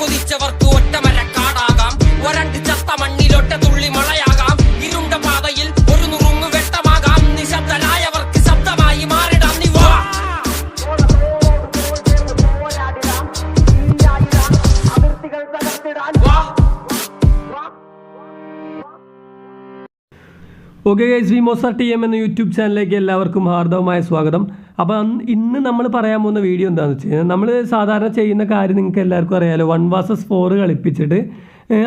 കൊതിച്ചവർക്ക് ഒറ്റമര കാടാകാം. ഒരണ്ട് ചത്ത മണ്ണിലൊറ്റ തുള്ളി മഴയാകാം ഇരുണ്ട പാതയിൽ ഒരു നുറുങ്ങ് വെട്ടമാകാം. നിശബ്ദരായവർക്ക് ശബ്ദമായി മാറിടാം. നിവ വാ. ഓക്കെ ഗൈസ് വി മോസർ ടി എം എന്ന യൂട്യൂബ് ചാനലിലേക്ക് എല്ലാവർക്കും ഹാർദവമായ സ്വാഗതം. അപ്പോൾ ഇന്ന് നമ്മൾ പറയാൻ പോകുന്ന വീഡിയോ എന്താണെന്ന് വെച്ച് കഴിഞ്ഞാൽ നമ്മൾ സാധാരണ ചെയ്യുന്ന കാര്യം നിങ്ങൾക്ക് എല്ലാവർക്കും അറിയാമല്ലോ വൺ വാസസ് ഫോർ കളിപ്പിച്ചിട്ട്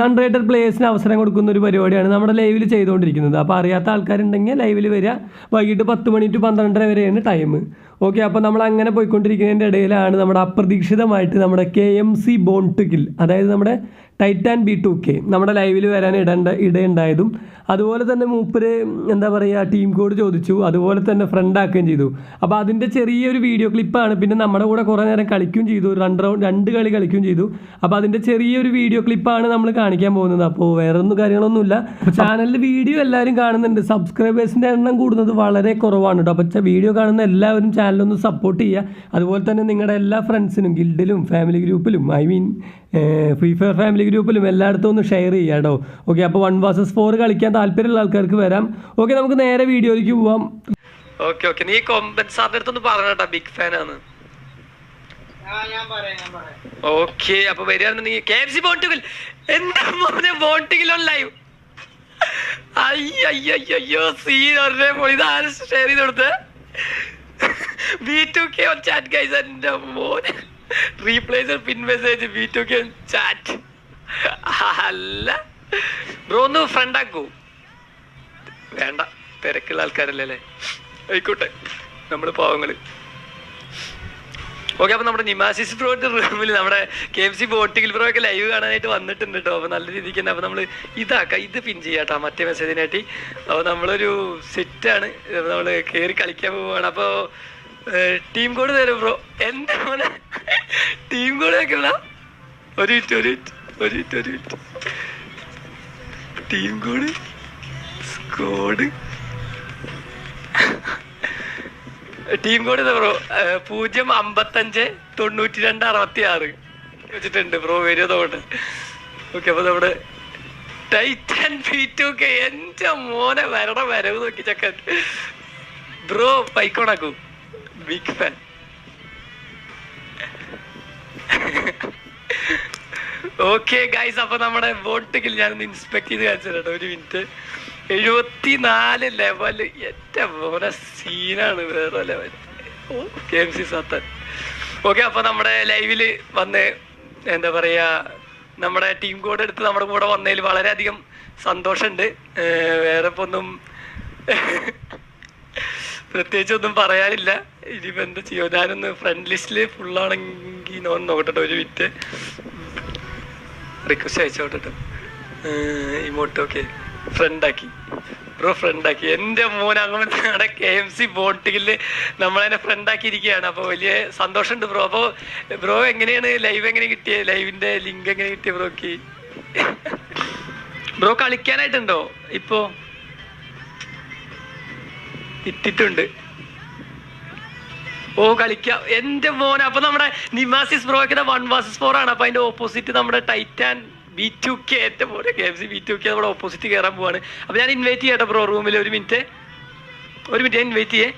അൺറേറ്റഡ് പ്ലേയേഴ്സിന് അവസരം കൊടുക്കുന്ന ഒരു പരിപാടിയാണ് നമ്മുടെ ലൈവിൽ ചെയ്തുകൊണ്ടിരിക്കുന്നത്. അപ്പോൾ അറിയാത്ത ആൾക്കാരുണ്ടെങ്കിൽ ലൈവിൽ വരിക. വൈകിട്ട് പത്ത് മണി ടു പന്ത്രണ്ടര വരെയാണ് ടൈം ഓക്കെ അപ്പോൾ നമ്മൾ അങ്ങനെ പോയിക്കൊണ്ടിരിക്കുന്നതിന്റെ ഇടയിലാണ് നമ്മുടെ അപ്രതീക്ഷിതമായിട്ട് നമ്മുടെ കെ എം സി ബോൺട്ടുകിൽ അതായത് നമ്മുടെ ടൈറ്റാൻ ബി ടു കെ നമ്മുടെ ലൈവിൽ വരാൻ ഇടേണ്ട ഇടയുണ്ടായതും അതുപോലെ തന്നെ മൂപ്പര് എന്താ പറയുക ടീം കോഡ് ചോദിച്ചു. അതുപോലെ തന്നെ ഫ്രണ്ട് ആക്കുകയും ചെയ്തു. അപ്പോൾ അതിന്റെ ചെറിയൊരു വീഡിയോ ക്ലിപ്പാണ് പിന്നെ നമ്മുടെ കൂടെ കുറേ നേരം കളിക്കുകയും ചെയ്തു. രണ്ട് റൗണ്ട് രണ്ട് കളി കളിക്കുകയും ചെയ്തു. അപ്പോൾ അതിന്റെ ചെറിയൊരു വീഡിയോ ക്ലിപ്പാണ് നമ്മൾ കാണിക്കാൻ പോകുന്നത്. അപ്പോൾ വേറെ ഒന്നും കാര്യങ്ങളൊന്നുമില്ല ചാനലിൽ വീഡിയോ എല്ലാവരും കാണുന്നുണ്ട്. സബ്സ്ക്രൈബേഴ്സിന്റെ എണ്ണം കൂടുന്നത് വളരെ കുറവാണ് കേട്ടോ അപ്പോൾ വീഡിയോ കാണുന്ന എല്ലാവരും ചാനലൊന്ന് സപ്പോർട്ട് ചെയ്യുക. അതുപോലെ തന്നെ നിങ്ങളുടെ എല്ലാ ഫ്രണ്ട്സിനും ഗിൽഡിലും family ഗ്രൂപ്പിലും I mean Free Fire family ഗ്രൂപ്പിലും എല്ലായിടത്തും ഒന്ന് ഷെയർ ചെയ്യുക കേട്ടോ ഓക്കെ അപ്പോൾ വൺ വേഴ്സസ് ഫോർ കളിക്കാൻ താല്പര്യമുള്ള ആൾക്കാർക്ക് വരാം. ഓക്കെ നമുക്ക് നേരെ വീഡിയോയിലേക്ക് പോവാം. Okay okay. നീ കൊമ്പൻ സാറിന്റെ അടുത്തൊന്ന് പറഞ്ഞാ ബിഗ് ഫാൻ ആണ് ഓക്കെ അപ്പൊ വരികയാണെന്ന് നീ കെ എഫ് സി ബോണ്ടുകൾ എന്റെ മോനെ ബോണ്ടുകിലോ ലൈവ് അയ്യോ സീൻ ഒരേ പോയി. ഇത് ആരും ഷെയർ ചെയ്ത് കൊടുത്ത്? B two K on chat guys എന്റെ മോനെ. Replacer pin message B two K chat അല്ല. ബ്രോ ഒന്ന് ഫ്രണ്ട് ആക്കൂ. വേണ്ട. തിരക്കുള്ള ആൾക്കാരല്ലേ അല്ലേ ആയിക്കോട്ടെ. നമ്മുടെ പാവങ്ങൾ. ഓക്കെ അപ്പൊ നമ്മുടെ നിമാസിസ് ബ്രോയുടെ റൂമിൽ നമ്മുടെ കെ എം സി ബോട്ടിംഗിൽ ബ്രോ ഒക്കെ ലൈവ് കാണാനായിട്ട് വന്നിട്ടുണ്ട് കേട്ടോ അപ്പൊ നല്ല രീതിക്ക് തന്നെ അപ്പൊ നമ്മൾ ഇതാക്കാം. ഇത് പിൻ ചെയ്യാട്ടോ മറ്റേ മെസ്സേജിനായിട്ട് അപ്പൊ നമ്മളൊരു സെറ്റാണ് നമ്മൾ കയറി കളിക്കാൻ പോവാണ്. അപ്പൊ ടീം കോഡ് തരും ബ്രോ. എന്റെ മോനെ? ടീം കോഡ് വെക്കണ ഒരു ഒരു ഒരു team code squad team code bro പൂജ്യം അമ്പത്തഞ്ച് തൊണ്ണൂറ്റി രണ്ട് അറുപത്തി ആറ് വെച്ചിട്ടുണ്ട് ബ്രോ വരും തോട്ട് ഓക്കെ അപ്പൊ നമ്മുടെ ടൈറ്റൻ ഫീറ്റ് ടു കെ എന്റെ മോനെ വരണ വരവ് നോക്കി ചക്കൻ. ബ്രോ പൈക്കോണാക്കൂ ബിഗ് ഫാൻ ഓക്കെ ഗൈസ് അപ്പൊ നമ്മുടെ ബോട്ടിൽ ഞാനൊന്ന് ഇൻസ്പെക്ട് ചെയ്ത് കാണിച്ചു ഒരു മിനിറ്റ് എഴുപത്തിനാല് ലെവൽ ഏറ്റവും മോനെ സീനാണ് വേറെ ലെവൽ കെ എം സി സത്തൻ. ഓക്കെ അപ്പൊ നമ്മുടെ ലൈവിൽ വന്ന് എന്താ പറയാ നമ്മുടെ ടീം കോഡ് എടുത്ത് നമ്മുടെ കൂടെ വന്നതിൽ വളരെയധികം സന്തോഷമുണ്ട്. വേറെ ഇപ്പൊ ഒന്നും പ്രത്യേകിച്ച് ഒന്നും പറയാനില്ല. ഇനിയിപ്പോ എന്താ ചെയ്യോ? ഞാനൊന്ന് ഫ്രണ്ട് ലിസ്റ്റിൽ ഫുള്ളാണെങ്കിൽ നോൺ നോക്കട്ടെ ഒരു മിനിറ്റ് റിക്വസ്റ്റ് അയച്ചോട്ടെ ഇമോട്ട് ഓക്കെ ഫ്രണ്ടാക്കി. ബ്രോ ഫ്രണ്ടാക്കി. എന്റെ മോൻ അങ്ങനെ കെ എം സി ബോട്ടിൽ നമ്മളതിനെ ഫ്രണ്ടാക്കിയിരിക്കുകയാണ്. അപ്പോൾ വലിയ സന്തോഷമുണ്ട് ബ്രോ അപ്പോൾ ബ്രോ എങ്ങനെയാണ്? ലൈവ് എങ്ങനെ കിട്ടിയത് ലൈവിന്റെ ലിങ്ക് എങ്ങനെ കിട്ടിയ ബ്രോക്ക് ബ്രോ കളിക്കാനായിട്ടുണ്ടോ? ഇപ്പോ? ഇട്ടിട്ടുണ്ട്. ഓ കളിക്കാം. എന്റെ മോൻ അപ്പോൾ നമ്മുടെ നിമാസിസ് ബ്രോക്കിന്റെ വൺ വാസിസ് ഫോർ ആണ്. അപ്പോൾ അതിന്റെ ഓപ്പോസിറ്റ് നമ്മുടെ ടൈറ്റാൻ ബി ടു കെ എന്റെ മോനെ K F C B two K നമ്മുടെ ഓപ്പോസിറ്റ് കയറാൻ പോവാണ്. അപ്പോൾ ഞാൻ ഇൻവൈറ്റ് ചെയ്യട്ടെ ബ്രോ റൂമിൽ ഒരു മിനിറ്റ് ഒരു മിനിറ്റ് ഞാൻ ഇൻവൈറ്റ് ചെയ്യേ.